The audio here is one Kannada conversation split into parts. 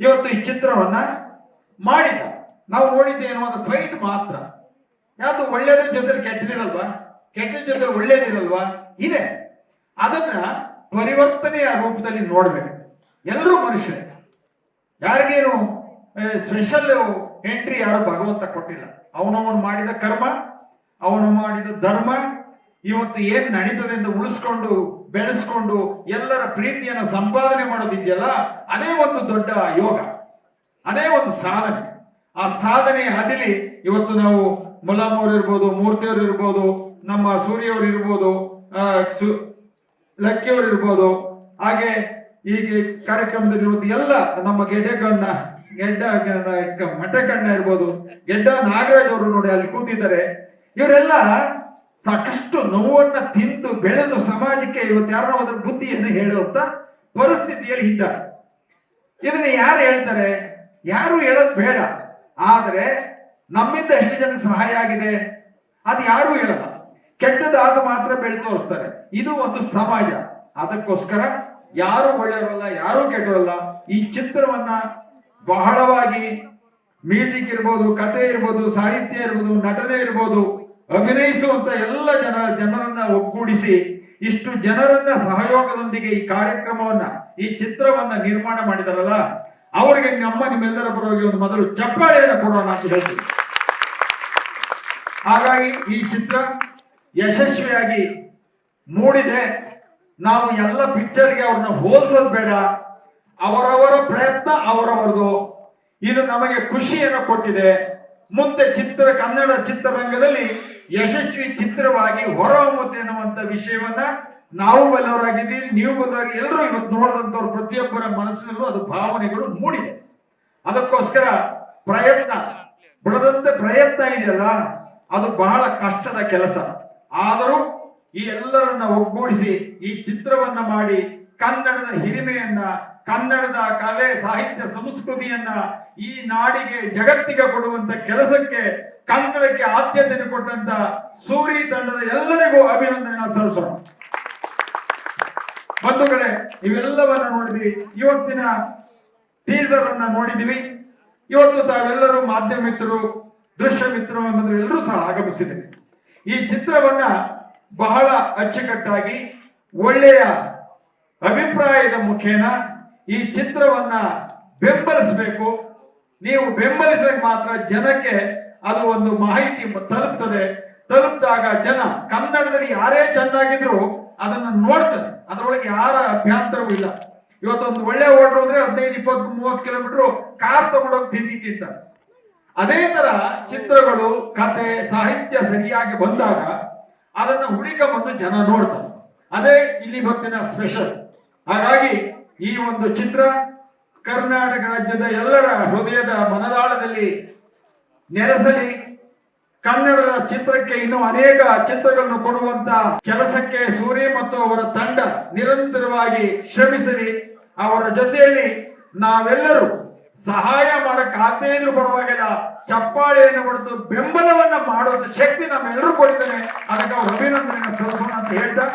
ಇವತ್ತು ಈ ಚಿತ್ರವನ್ನ ಮಾಡಿದ. ನಾವು ನೋಡಿದ್ದೇನು ಒಂದು ಫೈಟ್ ಮಾತ್ರ. ಯಾವುದು ಒಳ್ಳೆಯದ್ರ ಜೊತೆ ಕೆಟ್ಟದಿರಲ್ವಾ? ಕೆಟ್ಟ ಜೊತೆ ಒಳ್ಳೇದಿರಲ್ವಾ? ಇದೆ. ಅದನ್ನ ಪರಿವರ್ತನೆಯ ರೂಪದಲ್ಲಿ ನೋಡ್ಬೇಕು. ಎಲ್ಲರೂ ಮನುಷ್ಯರೇ. ಯಾರಿಗೇನು ಸ್ಪೆಷಲ್ ಎಂಟ್ರಿ ಯಾರು ಭಗವಂತ ಕೊಟ್ಟಿಲ್ಲ. ಅವನವನು ಮಾಡಿದ ಕರ್ಮ, ಅವನು ಮಾಡಿದ ಧರ್ಮ, ಇವತ್ತು ಏನ್ ನಡೀತದೆ ಅಂತ ಉಳಿಸ್ಕೊಂಡು, ಬೆಳೆಸ್ಕೊಂಡು ಎಲ್ಲರ ಪ್ರೀತಿಯನ್ನು ಸಂಪಾದನೆ ಮಾಡೋದಿದೆಯಲ್ಲ ಅದೇ ಒಂದು ದೊಡ್ಡ ಯೋಗ, ಅದೇ ಒಂದು ಸಾಧನೆ. ಆ ಸಾಧನೆ ಹದಿಲಿ, ಇವತ್ತು ನಾವು ಮುಲಾಮವ್ರು ಇರ್ಬೋದು, ಮೂರ್ತಿಯವರು ಇರ್ಬೋದು, ನಮ್ಮ ಸೂರ್ಯವರು ಇರ್ಬೋದು ಲಕ್ಕಿಯವರು ಇರ್ಬೋದು, ಹಾಗೆ ಈಗ ಕಾರ್ಯಕ್ರಮದಲ್ಲಿ ಇವತ್ತು ಎಲ್ಲ ನಮ್ಮ ಗೆಡ್ಡೆಗಣ್ಣ ಗೆಡ್ಡ ಮಠಗಣ್ಣ ಇರ್ಬೋದು, ಗೆಡ್ಡ ನಾಗರಾಜ್ ಅವರು ನೋಡಿ ಅಲ್ಲಿ ಕೂತಿದ್ದಾರೆ. ಇವರೆಲ್ಲ ಸಾಕಷ್ಟು ನೋವನ್ನ ತಿಂದು ಬೆಳೆದು ಸಮಾಜಕ್ಕೆ ಇವತ್ತು ಯಾರೋ ಅದರ ಬುದ್ಧಿಯನ್ನು ಹೇಳುವಂತ ಪರಿಸ್ಥಿತಿಯಲ್ಲಿ ಇದ್ದಾರೆ. ಇದನ್ನ ಯಾರು ಹೇಳ್ತಾರೆ? ಯಾರು ಹೇಳೋದು ಬೇಡ. ಆದ್ರೆ ನಮ್ಮಿಂದ ಎಷ್ಟು ಜನಕ್ಕೆ ಸಹಾಯ ಆಗಿದೆ? ಅದು ಯಾರು ಹೇಳಲ್ಲ. ಕೆಟ್ಟದಾದ ಮಾತ್ರ ಬೆಳೆ ತೋರಿಸ್ತಾರೆ. ಇದು ಒಂದು ಸಮಾಜ. ಅದಕ್ಕೋಸ್ಕರ ಯಾರು ಒಳ್ಳೆಯವರಲ್ಲ, ಯಾರು ಕೆಟ್ಟವರಲ್ಲ, ಈ ಚಿತ್ರವನ್ನ ಬಹಳವಾಗಿ ಮ್ಯೂಸಿಕ್ ಇರ್ಬೋದು, ಕತೆ ಇರ್ಬೋದು, ಸಾಹಿತ್ಯ ಇರ್ಬೋದು, ನಟನೆ ಇರ್ಬೋದು ಅಭಿನಯಿಸುವಂತ ಎಲ್ಲ ಜನ ಜನರನ್ನ ಒಗ್ಗೂಡಿಸಿ ಇಷ್ಟು ಜನರನ್ನ ಸಹಯೋಗದೊಂದಿಗೆ ಈ ಕಾರ್ಯಕ್ರಮವನ್ನ ಈ ಚಿತ್ರವನ್ನ ನಿರ್ಮಾಣ ಮಾಡಿದಾರಲ್ಲ, ಅವರಿಗೆ ನಮ್ಮ ನಿಮ್ಮೆಲ್ಲರ ಪರವಾಗಿ ಒಂದು ಮೊದಲು ಚಪ್ಪಾಳೆಯನ್ನು ಕೊಡೋಣ ಅಂತ ಹೇಳ್ತೀವಿ. ಹಾಗಾಗಿ ಈ ಚಿತ್ರ ಯಶಸ್ವಿಯಾಗಿ ಮೂಡಿದೆ. ನಾವು ಎಲ್ಲ ಪಿಕ್ಚರ್ಗೆ ಅವ್ರನ್ನ ಹೋಲ್ಸೋದು ಬೇಡ. ಅವರವರ ಪ್ರಯತ್ನ ಅವರವರದು. ಇದು ನಮಗೆ ಖುಷಿಯನ್ನು ಕೊಟ್ಟಿದೆ. ಮುಂದೆ ಚಿತ್ರ, ಕನ್ನಡ ಚಿತ್ರರಂಗದಲ್ಲಿ ಯಶಸ್ವಿ ಚಿತ್ರವಾಗಿ ಹೊರಹೊಮ್ಮುತ್ತೆ ಅನ್ನುವಂತ ವಿಷಯವನ್ನ ನಾವು ಬಲ್ಲವರಾಗಿದ್ದೀವಿ ನೀವು ಬಲ್ಲವರಾಗಿ, ಎಲ್ಲರೂ ಇವತ್ತು ನೋಡಿದಂಥವ್ರು ಪ್ರತಿಯೊಬ್ಬರ ಮನಸ್ಸಿನಲ್ಲೂ ಅದು ಭಾವನೆಗಳು ಮೂಡಿದೆ. ಅದಕ್ಕೋಸ್ಕರ ಪ್ರಯತ್ನ, ಬಿಡದಂತೆ ಪ್ರಯತ್ನ ಇದೆಯಲ್ಲ, ಅದು ಬಹಳ ಕಷ್ಟದ ಕೆಲಸ. ಆದರೂ ಈ ಎಲ್ಲರನ್ನ ಒಗ್ಗೂಡಿಸಿ, ಈ ಚಿತ್ರವನ್ನ ಮಾಡಿ, ಕನ್ನಡದ ಹಿರಿಮೆಯನ್ನ, ಕನ್ನಡದ ಕಲೆ, ಸಾಹಿತ್ಯ, ಸಂಸ್ಕೃತಿಯನ್ನ ಈ ನಾಡಿಗೆ ಜಗತ್ತಿಗೆ ಕೊಡುವಂತ ಕೆಲಸಕ್ಕೆ, ಕನ್ನಡಕ್ಕೆ ಆದ್ಯತೆಯನ್ನು ಕೊಟ್ಟಂತ ಸೂರಿ ತಂಡದ ಎಲ್ಲರಿಗೂ ಅಭಿನಂದನೆ ಸಲ್ಲಿಸೋಣ. ಬಂಧುಗಳೇ ಇವೆಲ್ಲವನ್ನ ನೋಡಿದ್ವಿ ಇವತ್ತಿನ ಟೀಸರ್ ಅನ್ನ ನೋಡಿದಿವಿ. ಇವತ್ತು ತಾವೆಲ್ಲರೂ ಮಾಧ್ಯಮ ಮಿತ್ರರು, ದೃಶ್ಯ ಮಿತ್ರರು ಎಲ್ಲರೂ ಸಹ ಆಗಮಿಸಿದೆ. ಈ ಚಿತ್ರವನ್ನ ಬಹಳ ಅಚ್ಚುಕಟ್ಟಾಗಿ ಒಳ್ಳೆಯ ಅಭಿಪ್ರಾಯದ ಮುಖೇನ ಈ ಚಿತ್ರವನ್ನ ಬೆಂಬಲಿಸಬೇಕು. ನೀವು ಬೆಂಬಲಿಸಿದಾಗ ಮಾತ್ರ ಜನಕ್ಕೆ ಅದು ಒಂದು ಮಾಹಿತಿ ತಲುಪ್ತದೆ. ತಲುಪಿದಾಗ ಜನ ಕನ್ನಡದಲ್ಲಿ ಯಾರೇ ಚೆನ್ನಾಗಿದ್ರು ಅದನ್ನ ನೋಡ್ತದೆ. ಅದರೊಳಗೆ ಯಾರ ಅಭ್ಯಂತರವೂ ಇಲ್ಲ. ಇವತ್ತೊಂದು ಒಳ್ಳೆ ಓಡ್ರು ಅಂದ್ರೆ ಹದಿನೈದು ಇಪ್ಪತ್ತು ಮೂವತ್ತು ಕಿಲೋಮೀಟರ್ ಕಾರ್ ತಗೊಂಡೋಗಿ ತಿಂಡಿ ತಿಂತಾರೆ ಅದೇ ತರ ಚಿತ್ರಗಳು, ಕತೆ, ಸಾಹಿತ್ಯ ಸರಿಯಾಗಿ ಬಂದಾಗ ಅದನ್ನು ಹುಡುಕ ಬಂದು ಜನ ನೋಡ್ತಾರೆ. ಅದೇ ಇಲ್ಲಿ ಇವತ್ತಿನ ಸ್ಪೆಷಲ್ ಹಾಗಾಗಿ ಈ ಒಂದು ಚಿತ್ರ ಕರ್ನಾಟಕ ರಾಜ್ಯದ ಎಲ್ಲರ ಹೃದಯದ ಮನದಾಳದಲ್ಲಿ ನೆಲೆಸಲಿ ಕನ್ನಡದ ಚಿತ್ರಕ್ಕೆ ಇನ್ನು ಅನೇಕ ಚಿತ್ರಗಳನ್ನು ಕೊಡುವಂತ ಕೆಲಸಕ್ಕೆ ಸೂರ್ಯ ಮತ್ತು ಅವರ ತಂಡ ನಿರಂತರವಾಗಿ ಶ್ರಮಿಸಲಿ ಅವರ ಜೊತೆಯಲ್ಲಿ ನಾವೆಲ್ಲರೂ ಸಹಾಯ ಮಾಡಕ್ ಆಗದೇ ಇದ್ರೂ ಪರವಾಗಿಲ್ಲ, ಚಪ್ಪಾಳೆಯನ್ನು ಹೊಡೆದು ಬೆಂಬಲವನ್ನ ಮಾಡುವಂತ ಶಕ್ತಿ ನಮ್ಮೆಲ್ಲರೂ ಕೊಡ್ತೇನೆ ಅದಕ್ಕೆ ಅವರು ಅಭಿನಂದನೆ ಸಲ್ಲಿಸೋಣ ಅಂತ ಹೇಳ್ತಾ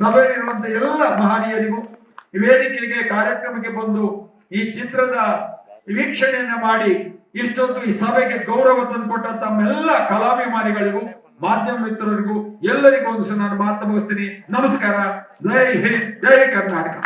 ಸಭೆಯಲ್ಲಿರುವಂತ ಎಲ್ಲ ಮಹನೀಯರಿಗೂ ವೇದಿಕೆಗೆ ಕಾರ್ಯಕ್ರಮಕ್ಕೆ ಬಂದು ಈ ಚಿತ್ರದ ವೀಕ್ಷಣೆಯನ್ನ ಮಾಡಿ ಇಷ್ಟೊತ್ತು ಈ ಸಭೆಗೆ ಗೌರವ ತಂದುಕೊಟ್ಟ ತಮ್ಮೆಲ್ಲ ಕಲಾಭಿಮಾನಿಗಳಿಗೂ, ಮಾಧ್ಯಮ ಮಿತ್ರರಿಗೂ ಎಲ್ಲರಿಗೂ ಒಂದು ನಾನು ಮಾತು ಮುಗಿಸ್ತೀನಿ. ನಮಸ್ಕಾರ. ಜೈ ಹಿಂದ್, ಜೈ ಕರ್ನಾಟಕ.